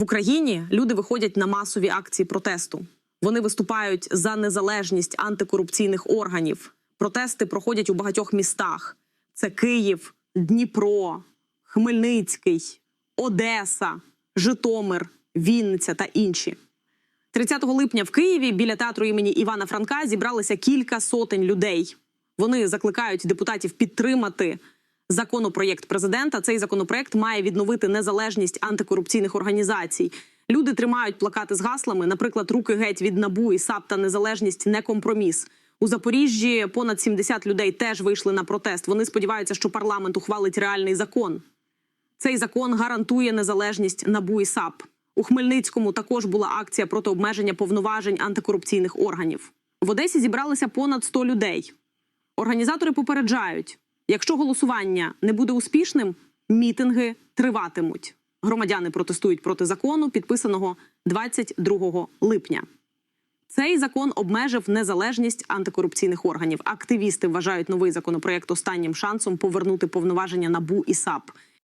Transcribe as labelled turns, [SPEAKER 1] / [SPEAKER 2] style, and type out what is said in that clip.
[SPEAKER 1] В Україні люди виходять на масові акції протесту. Вони виступають за незалежність антикорупційних органів. Протести проходять у багатьох містах: це Київ, Дніпро, Хмельницький, Одеса, Житомир, Вінниця та інші. 30 липня в Києві біля театру імені Івана Франка зібралися кілька сотень людей. Вони закликають депутатів підтримати законопроєкт президента. Цей законопроєкт має відновити незалежність антикорупційних організацій. Люди тримають плакати з гаслами, наприклад, руки геть від набу і САП та незалежність не компроміс. У Запоріжжі понад 70 людей теж вийшли на протест. Вони сподіваються, що парламент ухвалить реальний закон. Цей закон гарантує незалежність НАБУ і САП. У Хмельницькому також була акція проти обмеження повноважень антикорупційних органів. В Одесі зібралися понад 100 людей. Організатори попереджають: якщо голосування не буде успішним, мітинги триватимуть. Громадяни протестують проти закону, підписаного 22 липня. Цей закон обмежив незалежність антикорупційних органів. Активісти вважають новий законопроект останнім шансом повернути повноваження НАБУ і САП.